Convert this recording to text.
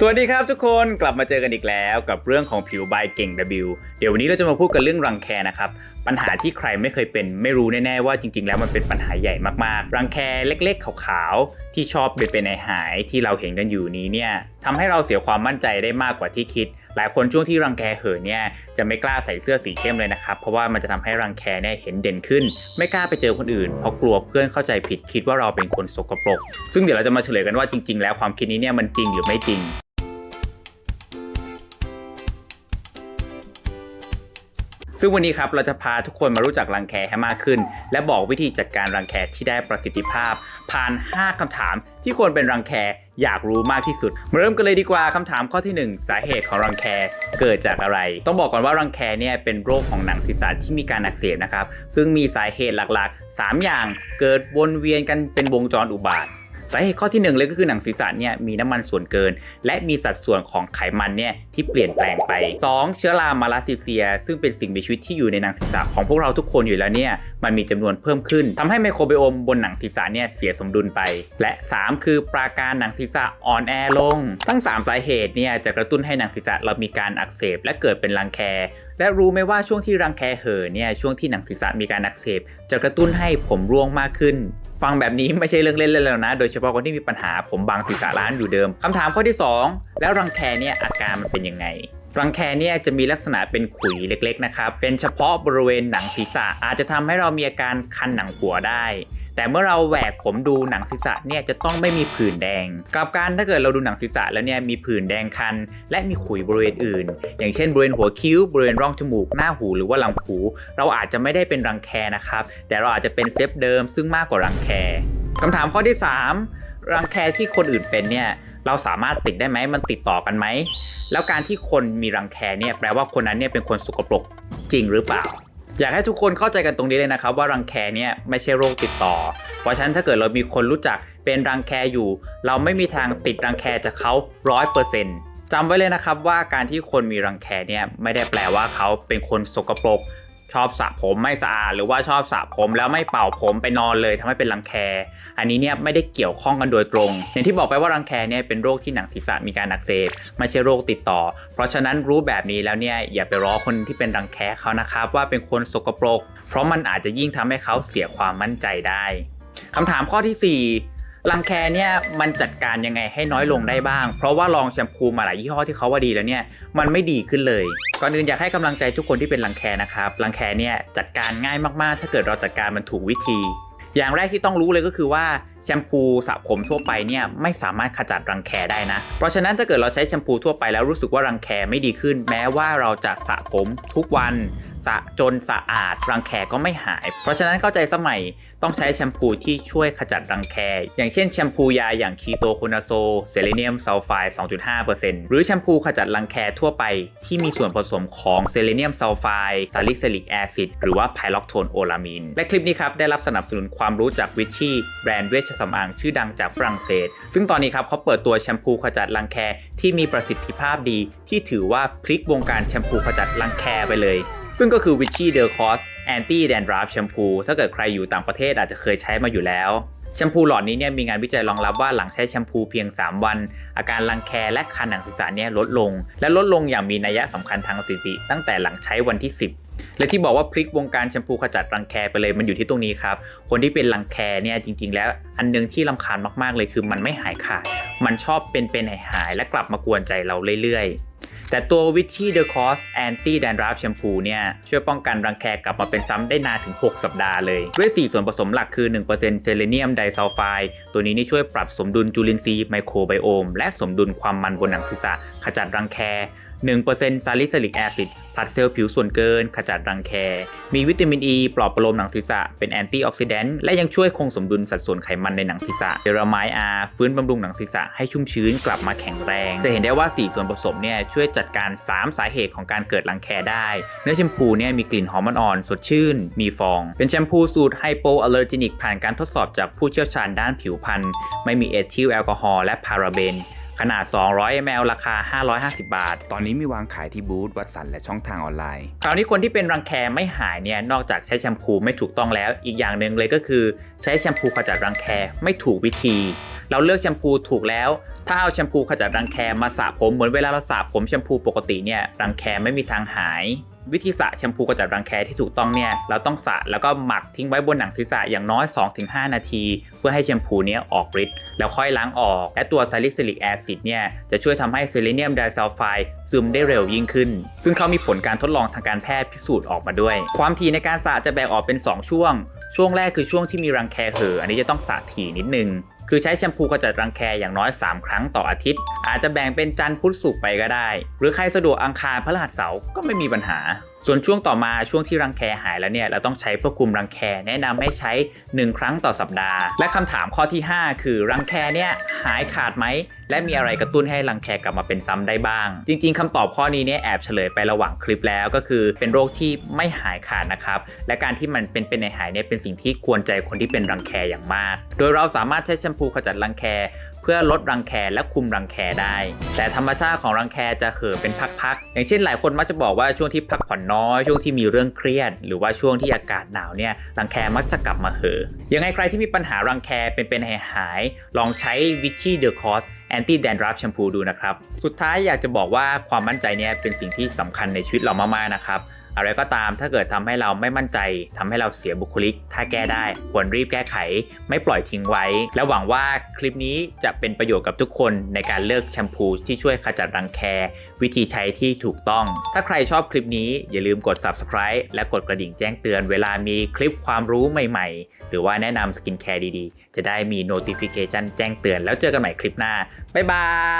สวัสดีครับทุกคนกลับมาเจอกันอีกแล้วกับเรื่องของผิวใบเก่ง W เดี๋ยววันนี้เราจะมาพูดกันเรื่องรังแคนะครับ ปัญหาที่ใครไม่เคยเป็นไม่รู้แน่ๆว่าจริง ๆ แล้วมันเป็นปัญหาใหญ่มากๆ รังแคเล็กๆขาวๆที่ชอบเป็นเป็นหายที่เราเห็นกันอยู่นี้เนี่ยทำให้เราเสียความมั่นใจได้มากกว่าที่คิด หลายคนช่วงที่รังแคเหินเนี่ยจะไม่กล้าใส่เสื้อสีเข้มเลยนะครับเพราะว่ามันจะทำให้รังแคเนี่ยเห็นเด่นขึ้น ไม่กล้าไปเจอคนอื่น เพราะกลัวเพื่อนเข้าใจผิดคิดว่าเราเป็นคนสกปรก ซึ่งเดี๋ยวเราจะมาเฉลยกันว่าจริง ๆ แล้วความคิดนี้เนี่ยมันจริงหรือไม่จริง ซึ่งวันนี้ครับเราจะพาทุกคนมารู้จักรังแคให้มากขึ้น และบอกวิธีจัดการรังแคที่ได้ประสิทธิภาพ ผ่าน 5คำถามที่คนเป็นรังแคอยากรู้มากที่สุด มาเริ่มกันเลยดีกว่าคำถามข้อที่ 1 สาเหตุของรังแคเกิดจากอะไร ต้องบอกก่อนว่ารังแคเนี่ยเป็นโรคของหนังศีรษะที่มีการอักเสบนะครับซึ่งมีสาเหตุหลักๆ 3 อย่างเกิดวนเวียนกันเป็นวงจรอุบาท สาเหตุข้อที่หนึ่งเลยก็คือหนังศีรษะเนี่ยมีน้ำมันส่วนเกิน และมีสัดส่วนของไขมันเนี่ยที่เปลี่ยนแปลงไป 2. เชื้อรามาลาซิเซีย ซึ่งเป็นสิ่งมีชีวิตที่อยู่ในหนังศีรษะของพวกเราทุกคนอยู่แล้วเนี่ยมันมีจำนวนเพิ่มขึ้นทำให้ไมโครไบโอมบนหนังศีรษะเนี่ยเสียสมดุลไป และ 3 คือปราการหนังศีรษะอ่อนแอลง ทั้ง 3 สาเหตุเนี่ยจะกระตุ้นให้หนังศีรษะเรามีการอักเสบและเกิดเป็นรังแคและรู้ไหมว่าช่วงที่รังแคเห่อเนี่ยช่วงที่หนังศีรษะมีการอักเสบ จะกระตุ้นให้ผมร่วงมากขึ้น ฟังแบบนี้ไม่ใช่เรื่องเล่นๆแล้วนะ โดยเฉพาะคนที่มีปัญหาผมบางศีรษะล้านอยู่เดิมคำถามข้อที่ 2 แล้วรังแคเนี่ยอาการมันเป็นยังไง รังแคเนี่ยจะมีลักษณะเป็นขุยเล็กๆนะครับ เป็นเฉพาะบริเวณหนังศีรษะอาจจะทำให้เรามีอาการคันหนังหัวได้ แต่เมื่อเราแหวกผมดูหนังศีรษะเนี่ยจะต้องไม่มีผื่นแดงกลับกันถ้าเกิดเราดูหนังศีรษะแล้วเนี่ยมีผื่นแดงคัน และมีขุยบริเวณอื่น อย่างเช่นบริเวณหัวคิ้วบริเวณร่องจมูกหน้าหูหรือว่าหลังหู เราอาจจะไม่ได้เป็นรังแคนะครับแต่เราอาจจะเป็นเซฟเดิมซึ่งมากกว่ารังแคคำถามข้อที่ 3 รังแคที่คนอื่นเป็นเนี่ยเราสามารถติดได้ไหมมันติดต่อกันไหม แล้วการที่คนมีรังแคเนี่ยแปลว่าคนนั้นเนี่ยเป็นคนสกปรกจริงหรือเปล่า อยากให้ทุกคนเข้าใจกันตรงนี้เลยนะครับ ว่ารังแคเนี่ยไม่ใช่โรคติดต่อ เพราะฉะนั้นถ้าเกิดเรามีคนรู้จักเป็นรังแคอยู่ เราไม่มีทางติดรังแคจากเขาร้อยเปอร์เซ็นต์จำไว้เลยนะครับว่าการที่คนมีรังแคเนี่ยไม่ได้แปลว่าเขาเป็นคนสกปรก ชอบสระผมไม่สะอาดหรือว่าชอบสระผมแล้วไม่เป่าผมไปนอนเลยทำให้เป็นรังแค อันนี้เนี่ยไม่ได้เกี่ยวข้องกันโดยตรง อย่างที่บอกไปว่ารังแคเนี่ยเป็นโรคที่หนังศีรษะมีการอักเสบไม่ใช่โรคติดต่อ เพราะฉะนั้นรู้แบบนี้แล้วเนี่ยอย่าไปล้อคนที่เป็นรังแคเขานะครับว่าเป็นคนสกปรก เพราะมันอาจจะยิ่งทำให้เขาเสียความมั่นใจได้คำถามข้อที่สี่ รังแคเนี่ยมันจัดการยังไงให้น้อยลงได้บ้าง เพราะว่าลองแชมพูมาหลายยี่ห้อที่เขาว่าดีแล้วเนี่ยมันไม่ดีขึ้นเลย ก่อนอื่นอยากให้กำลังใจทุกคนที่เป็นรังแคนะครับรังแคเนี่ยจัดการง่ายมากๆ ถ้าเกิดเราจัดการมันถูกวิธี อย่างแรกที่ต้องรู้เลยก็คือว่าแชมพูสระผมทั่วไปเนี่ยไม่สามารถขจัดรังแคได้นะ เพราะฉะนั้นถ้าเกิดเราใช้แชมพูทั่วไปแล้วรู้สึกว่ารังแคไม่ดีขึ้น แม้ว่าเราจะสระผมทุกวันสะจนสะอาดรังแคก็ไม่หาย เพราะฉะนั้นเข้าใจสมัยต้องใช้แชมพูที่ช่วยขจัดรังแค อย่างเช่นแชมพูยาอย่างคีโตโคนาโซเซเลเนียมซัลไฟด์ 2.5%หรือแชมพูขจัดรังแคทั่วไปที่มีส่วนผสมของเซเลเนียมซัลไฟด์ซาลิซิลิกแอซิดหรือว่าไพล็อกโทนโอลามีนและคลิปนี้ครับ ได้รับสนับสนุนความรู้จากวิชชี่แบรนด์เวชสำอางชื่อดังจากฝรั่งเศส ซึ่งตอนนี้ครับเขาเปิดตัวแชมพูขจัดรังแคที่มีประสิทธิภาพดี ที่ถือว่าพลิกวงการแชมพูขจัดรังแคไปเลย ซึ่งก็คือ Vichy d e c o s Anti Dandruff Shampoo ถ้าเกิดใครอยู่ต่างประเทศอาจจะเคยใช้มาอยู่แล้วแชมพูหลอดนี้เนี่ยมีงานวิจัยรองรับว่าหลังใช้แชมพูเพียง 3 วัน อาการรังแคและคันหนังศีรษะเนี่ยลดลง และลดลงอย่างมีนัยสำคัญทางสถิติ ตั้งแต่หลังใช้วันที่ 10 และที่บอกว่าพลิกวงการแชมพูขจัดรังแคไปเลยมันอยู่ที่ตรงนี้ครับ คนที่เป็นรังแคเนี่ยจริง ๆ แล้วอันหนึงที่ลำคาญมากๆเลยคือมันไม่หายขาดมันชอบเป็นเป็นหายหายๆและกลับมากวนใจเราเรื่อยๆ แต่ตัว Vichy The Cos Anti Dandruff Shampoo เนี่ย ช่วยป้องกันรังแคกลับมาเป็นซ้ำได้นานถึง 6 สัปดาห์เลย ด้วย 4 ส่วนผสมหลักคือ 1%เซเลเนียมไดซัลไฟด์ตัวนี้นี่ช่วยปรับสมดุลจุลินทรีย์ไมโครไบโอม และสมดุลความมันบนหนังศีรษะขจัดรังแค 1%ซาลิซิลิกแอซิดผัดเซลล์ผิวส่วนเกิน ขจัดรังแค มีวิตามินอ e, ีปลอบประโลมหนังศีรษะ เป็นแอนตี้ออกซิแดนต์และยังช่วยคงสมดุลสัดส่วนไขมันในหนังศีรษะเดรามายอาฟื้นบำรุงหนังศีรษะให้ชุ่มชื้นกลับมาแข็งแรง จะเห็นได้ว่า 4 ส่วนผสมเนี่ยช่วยจัดการ 3 สาเหตุของการเกิดรังแคได้ เนื้อแชมพูเนี่ยมีกลิ่นหอมอ่อนๆสดชื่น มีฟอง เป็นแชมพูสูตรไฮโปอัลเลอร์จินิกผ่านการทดสอบจากผู้เชี่ยวชาญด้านผิวพรรณไม่มีเอทิลแอลกอฮอล์และพาราเบน ขนาด 200 ml ราคา 550 บาท ตอนนี้มีวางขายที่บูธวัดสันและช่องทางออนไลน์ คราวนี้คนที่เป็นรังแคไม่หายเนี่ย นอกจากใช้แชมพูไม่ถูกต้องแล้ว อีกอย่างหนึ่งเลยก็คือ ใช้แชมพูขจัดรังแคไม่ถูกวิธี เราเลือกแชมพูถูกแล้ว ถ้าเอาแชมพูขจัดรังแคมาสระผมเหมือนเวลาเราสระผมแชมพูปกติเนี่ยรังแคไม่มีทางหาย วิธีสระแชมพูกำจัดรังแคที่ถูกต้องเนี่ยเราต้องสระแล้วก็หมักทิ้งไว้บนหนังศีรษะอย่างน้อย 2-5 นาที เพื่อให้แชมพูเนี้ยออกฤทธิ์แล้วค่อยล้างออก และตัวซาลิซิลิกแอซิดเนี่ยจะช่วยทำให้เซเลเนียมไดซัลไฟด์ซึมได้เร็วยิ่งขึ้น ซึ่งเขามีผลการทดลองทางการแพทย์พิสูจน์ออกมาด้วย ความถี่ในการสระจะแบ่งออกเป็น 2 ช่วง ช่วงแรกคือช่วงที่มีรังแคเห่ออันนี้จะต้องสระถี่นิดนึง คือใช้แชมพูกำจัดรังแคอย่างน้อย 3 ครั้งต่ออาทิตย์ อาจจะแบ่งเป็นจันทร์พุธศุกร์ไปก็ได้ หรือใครสะดวกอังคารพฤหัสเสาร์ก็ไม่มีปัญหา ส่วนช่วงต่อมาช่วงที่รังแคหายแล้วเนี่ยเราต้องใช้เพื่อคุมรังแคแนะนำให้ใช้ 1 ครั้งต่อสัปดาห์ และคำถามข้อที่ 5 คือรังแคเนี่ยหายขาดไหม และมีอะไรกระตุ้นให้รังแคกลับมาเป็นซ้ำได้บ้าง จริง ๆคำตอบข้อนี้เนี่ยแอบเฉลยไประหว่างคลิปแล้วก็คือเป็นโรคที่ไม่หายขาดนะครับ และการที่มันเป็นเป็นในหายเนี่ยเป็นสิ่งที่กวนใจคนที่เป็นรังแคอย่างมาก โดยเราสามารถใช้แชมพูขจัดรังแคเพื่อลดรังแคและคุมรังแคได้ แต่ธรรมชาติของรังแคจะเห่อเป็นพักๆ อย่างเช่นหลายคนมักจะบอกว่าช่วงที่พักผ่อนน้อย ช่วงที่มีเรื่องเครียด หรือว่าช่วงที่อากาศหนาวเนี่ยรังแคมักจะกลับมาเห่อยังไงใครที่มีปัญหารังแคเป็นเป็นหายหายๆลองใช้วิชี่เดอะคอสแอนตี้แดนดรัฟแชมพูดูนะครับ สุดท้ายอยากจะบอกว่าความมั่นใจเนี่ยเป็นสิ่งที่สำคัญในชีวิตเรามากๆนะครับ อะไรก็ตามถ้าเกิดทำให้เราไม่มั่นใจทำให้เราเสียบุคลิก ถ้าแก้ได้ควรรีบแก้ไข ไม่ปล่อยทิ้งไว้ และหวังว่าคลิปนี้จะเป็นประโยชน์กับทุกคนในการเลือกแชมพูที่ช่วยขจัดรังแค วิธีใช้ที่ถูกต้อง ถ้าใครชอบคลิปนี้อย่าลืมกด subscribe และกดกระดิ่งแจ้งเตือนเวลามีคลิปความรู้ใหม่ๆ หรือว่าแนะนำสกินแคร์ดีๆ จะได้มี notification แจ้งเตือนแล้วเจอกันใหม่คลิปหน้าบ๊ายบาย